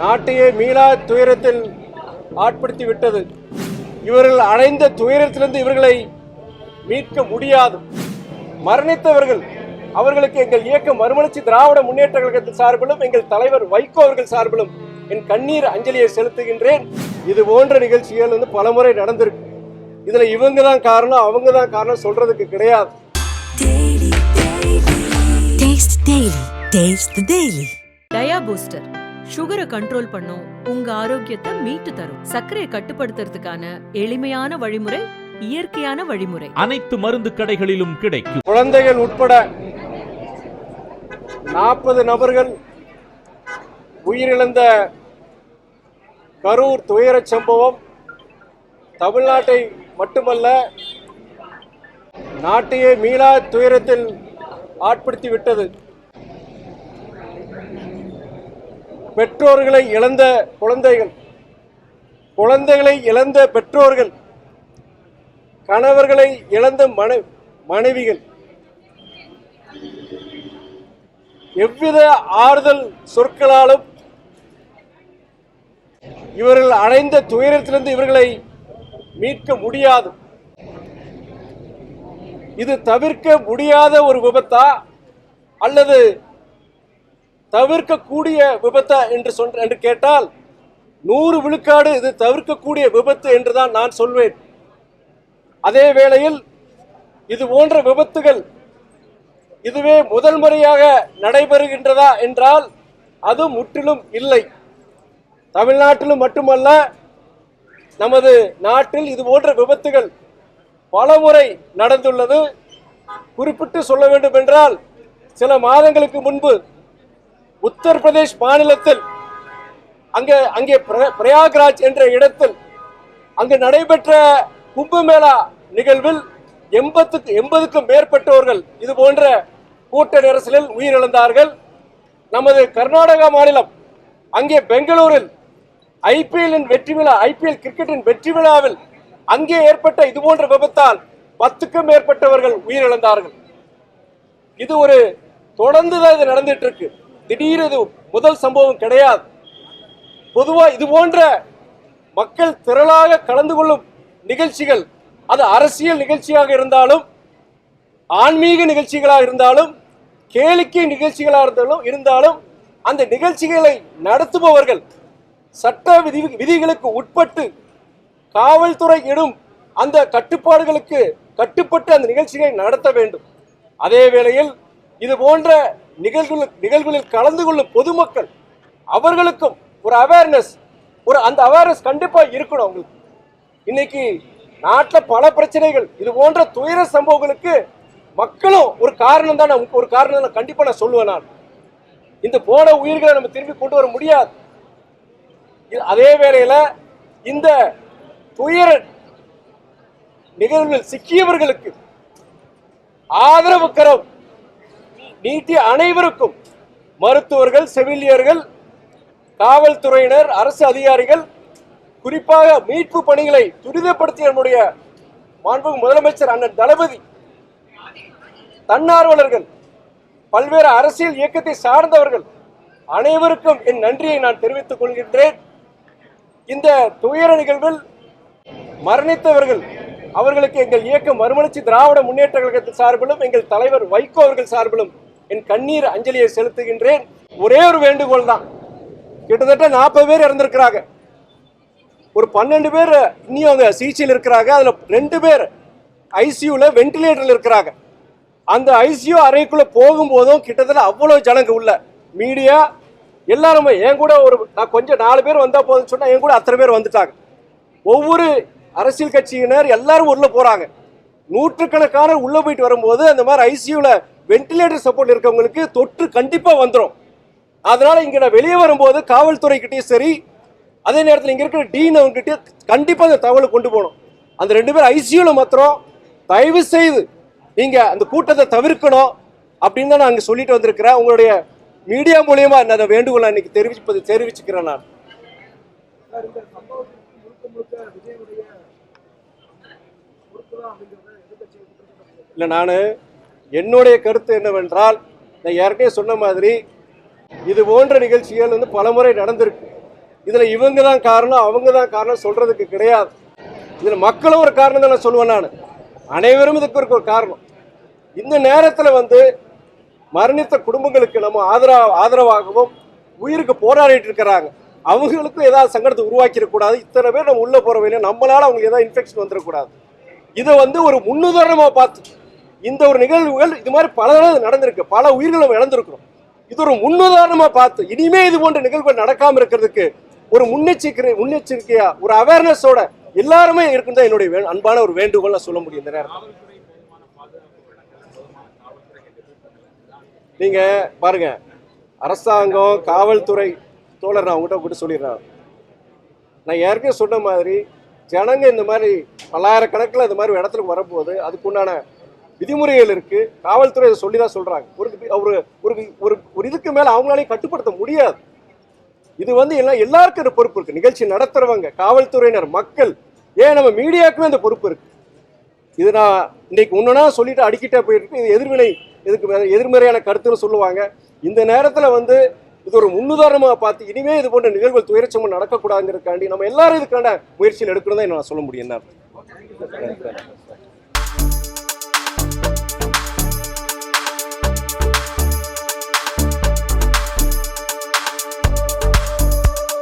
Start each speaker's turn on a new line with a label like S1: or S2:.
S1: நாட்டையே மீளா துயரத்தில் ஆட்படுத்தி விட்டது இவர்கள் அடைந்த துயரத்திலிருந்து இவர்களை மீட்க முடியாது. மரணித்தவர்கள் அவர்களுக்கு எங்கள் இயக்கம் மறுமலர்ச்சி திராவிட முன்னேற்ற கழகத்தின் சார்பிலும் எங்கள் தலைவர் வைகோ அவர்கள் சார்பிலும் என் கண்ணீர் அஞ்சலியை செலுத்துகின்றேன். இது போன்ற நிகழ்ச்சிகள் வந்து பலமுறை நடந்திருக்கு. இதுல இவங்க தான் காரணம் அவங்க தான் காரணம் சொல்றதுக்கு கிடையாது.
S2: டயா பூஸ்டர் சுகரை கண்ட்ரோல் பண்ணும். உங்க ஆரோக்கியத்தை மீட்டு தரும். சர்க்கரையை கட்டுப்படுத்துறதுக்கான எளிமையான வழிமுறை இயற்கையான வழிமுறை.
S3: அனைத்து மருந்து கடைகளிலும் கிடைக்கும்.
S1: குழந்தைகள் உட்பட நாற்பது நபர்கள் உயிரிழந்த கரூர் துயரச் சம்பவம் தமிழ்நாட்டை மட்டுமல்ல நாட்டையே மீளா துயரத்தில் ஆட்படுத்தி விட்டது. பெற்றோர்களை இழந்த குழந்தைகள் குழந்தைகளை இழந்த பெற்றோர்கள் கணவர்களை இழந்த மனை மனைவிகள். எவ்வித ஆறுதல் சொற்களாலும் இவர்கள் அடைந்த துயரத்திலிருந்து இவர்களை மீட்க முடியாது. இது தவிர்க்க முடியாத ஒரு விபத்தா அல்லது தவிர்க்கக்கூடிய விபத்தா என்று சொன்ன என்று கேட்டால் நூறு விழுக்காடு இது தவிர்க்கக்கூடிய விபத்து என்றுதான் நான் சொல்வேன். அதே வேளையில் இது போன்ற விபத்துகள் இதுவே முதல் முறையாக நடைபெறுகின்றதா என்றால் அது முற்றிலும் இல்லை. தமிழ்நாட்டிலும் மட்டுமல்ல நமது நாட்டில் இது போன்ற விபத்துகள் பலமுறை நடந்துள்ளது. குறிப்பிட்டு சொல்ல வேண்டும் என்றால் சில மாதங்களுக்கு முன்பு உத்தரப்பிரதேஷ் மாநிலத்தில் அங்கே அங்கே பிர- பிரயாக்ராஜ் என்ற இடத்தில் அங்கு நடைபெற்ற கும்பமேளா நிகழ்வில் எண்பத்துக்கு எண்பதுக்கும் மேற்பட்டவர்கள் இது போன்ற கூட்ட நெரிசலில் உயிரிழந்தார்கள். நமது கர்நாடகா மாநிலம் அங்கே பெங்களூரில் ஐபிஎல்லின் வெற்றி விழா ஐபிஎல் கிரிக்கெட்டின் வெற்றி விழாவில் அங்கே ஏற்பட்ட இது போன்ற விபத்தால் பத்துக்கும் மேற்பட்டவர்கள் உயிரிழந்தார்கள். இது ஒரு தொடர்ந்து தான் இது நடந்துட்டு இருக்கு. திடீரெது முதல் சம்பவம் கிடையாது. பொதுவாக இது போன்ற மக்கள் திரளாக கலந்து கொள்ளும் நிகழ்ச்சிகள் அது அரசியல் நிகழ்ச்சியாக இருந்தாலும் ஆன்மீக நிகழ்ச்சிகளாக இருந்தாலும் கேளிக்கை நிகழ்ச்சிகளாக இருந்தாலும் இருந்தாலும் அந்த நிகழ்ச்சிகளை நடத்துபவர்கள் சட்ட விதி விதிகளுக்கு உட்பட்டு காவல்துறை இடும் அந்த கட்டுப்பாடுகளுக்கு கட்டுப்பட்டு அந்த நிகழ்ச்சிகளை நடத்த வேண்டும். அதே வேளையில் இது போன்ற நிகழ்வுகள் நிகழ்வுகளில் கலந்து கொள்ளும் பொதுமக்கள் அவர்களுக்கும் ஒரு அவேர்னஸ் ஒரு அந்த அவேர்னஸ் கண்டிப்பாக இருக்கணும் அவங்களுக்கு. இன்னைக்கு நாட்டில் பல பிரச்சனைகள் இது போன்ற துயர சம்பவங்களுக்கு மக்களும் ஒரு காரணம் தான் நான் ஒரு காரணம் தான் கண்டிப்பாக நான் சொல்லுவேன் நான். இந்த போன உயிர்களை நம்ம திரும்பி கொண்டு வர முடியாது. இது- அதே வேளையில் இந்த துயர நிகழ்வில் சிக்கியவர்களுக்கு ஆதரவு கரம் நீட்டிய அனைவருக்கும் மருத்துவர்கள் செவிலியர்கள் காவல்துறையினர் அரசு அதிகாரிகள் குறிப்பாக மீட்பு பணிகளை துரிதப்படுத்திய நம்முடைய மாண்புமிகு முதலமைச்சர் அண்ணன் தளபதி தன்னார்வலர்கள் பல்வேறு அரசியல் இயக்கத்தை சார்ந்தவர்கள் அனைவருக்கும் என் நன்றியை நான் தெரிவித்துக் கொள்கின்றேன். இந்த துயர நிகழ்வில் மரணித்தவர்கள் அவர்களுக்கு எங்கள் இயக்கம் மறுமலர்ச்சி திராவிட முன்னேற்ற கழகத்தின் சார்பிலும் எங்கள் தலைவர் வைகோ அவர்கள் சார்பிலும் என் கண்ணீர் அஞ்சலியை செலுத்துகின்றேன். ஒரே ஒரு வேண்டுகோள் தான் கிட்டத்தட்ட நாற்பது பேர் இறந்திருக்கிறாங்க. ஒரு பன்னெண்டு பேர் இன்னும் அவங்க சிகிச்சையில் இருக்கிறாங்க. அதில் ரெண்டு பேர் ஐசியூவில் வென்டிலேட்டரில் இருக்கிறாங்க. அந்த ஐசியூ அறைக்குள்ளே போகும்போதும் கிட்டத்தட்ட அவ்வளோ ஜனங்க உள்ள. மீடியா எல்லாருமே என் கூட ஒரு நான் கொஞ்சம் நாலு பேர் வந்தால் போதும்னு சொன்னால் என் கூட அத்தனை பேர் வந்துட்டாங்க. ஒவ்வொரு அரசியல் கட்சியினர் எல்லாரும் உள்ள போகிறாங்க நூற்றுக்கணக்கான உள்ள போயிட்டு வரும்போது அந்த மாதிரி ஐசியூவில் வென்டிலேட்டர் சப்போர்ட் இருக்கவங்களுக்கு தொற்று கண்டிப்பாக வந்துடும் அதனால இங்கே நான் வெளியே வரும்போது காவல்துறைக்கிட்டேயும் சரி அதே நேரத்தில் இங்கே இருக்கிற டீன் அவங்ககிட்டயும் கண்டிப்பாக அந்த தகவலை கொண்டு போகணும். அந்த ரெண்டு பேரும் ஐசியூவில் மாத்திரம் தயவு செய்து நீங்கள் அந்த கூட்டத்தை தவிர்க்கணும் அப்படின்னு தான் நான் அங்கே சொல்லிட்டு வந்திருக்கிறேன். உங்களுடைய மீடியா மூலியமா நான் அதை வேண்டுகோளை நான் இன்னைக்கு தெரிவிப்பது தெரிவிச்சுக்கிறேன் நான். இல்லை நான் என்னுடைய கருத்து என்னவென்றால் நான் ஏற்கனவே சொன்ன மாதிரி இது போன்ற நிகழ்ச்சிகள் வந்து பலமுறை நடந்திருக்கு. இதில் இவங்க தான் காரணம் அவங்க தான் காரணம் சொல்கிறதுக்கு கிடையாது. இதில் மக்களும் ஒரு காரணம் தான் நான் சொல்லுவேன் நான். அனைவரும் இதுக்கு ஒரு காரணம். இந்த நேரத்தில் வந்து மரணித்த குடும்பங்களுக்கு நம்ம ஆதரவ ஆதரவாகவும் உயிருக்கு போராடிட்டு இருக்கிறாங்க. அவங்களுக்கும் ஏதாவது சங்கடத்தை உருவாக்கிடக்கூடாது இத்தனை பேர் நம்ம உள்ளே போகிற வேலையை நம்மளால் அவங்களுக்கு ஏதாவது இன்ஃபெக்ஷன் வந்துடக்கூடாது இதை வந்து ஒரு முன்னுதாரணமாக பார்த்து இந்த ஒரு நிகழ்வுகள் இது மாதிரி பல தடவை நடந்திருக்கு. பல உயிர்கள் நம்ம இழந்திருக்கிறோம். இது ஒரு முன்னுதாரணமா பார்த்து இனிமே இது போன்ற நிகழ்வுகள் நடக்காம இருக்கிறதுக்கு ஒரு முன்னெச்சரிக்கை முன்னெச்சரிக்கையா ஒரு அவேர்னஸோட எல்லாருமே இருக்குன்னு தான் என்னுடைய வே- அன்பான ஒரு வேண்டுகோள் நான் சொல்ல முடியும் இந்த நேரம் நீங்க பாருங்க அரசாங்கம் காவல்துறை தோழர் நான் உங்ககிட்ட கூட சொல்லிடுறேன். நான் ஏற்கனவே சொன்ன மாதிரி ஜனங்க இந்த மாதிரி பல்லாயிரக்கணக்கில் இந்த மாதிரி இடத்துக்கு வரப்போகுது. அதுக்குண்டான விதிமுறைகள் இருக்கு. காவல்துறை இதை சொல்லி தான் சொல்றாங்க. ஒரு ஒரு ஒரு ஒரு ஒரு இதுக்கு மேல அவங்களாலையும் கட்டுப்படுத்த முடியாது. இது வந்து எல்லாம் எல்லாருக்கும் ஒரு பொறுப்பு இருக்கு. நிகழ்ச்சி நடத்துறவங்க காவல்துறையினர் மக்கள். ஏன் நம்ம மீடியாவுக்குமே அந்த பொறுப்பு இருக்கு? இது நான் இன்னைக்கு ஒன்றுனா சொல்லிட்டு அடிக்கிட்டே போயிருக்கு இது எதிர்வினை இதுக்கு எதிர்மறையான கருத்துன்னு சொல்லுவாங்க. இந்த நேரத்தில் வந்து இது ஒரு முன்னுதாரணமாக பார்த்து இனிமே இது போன்ற நிகழ்வுகள் துயரச்சமும் நடக்கக்கூடாதுங்கிறதுக்காண்டி நம்ம எல்லாரும் இதுக்கான முயற்சியில் எடுக்கணும் தான் நான் சொல்ல முடியும். என்ன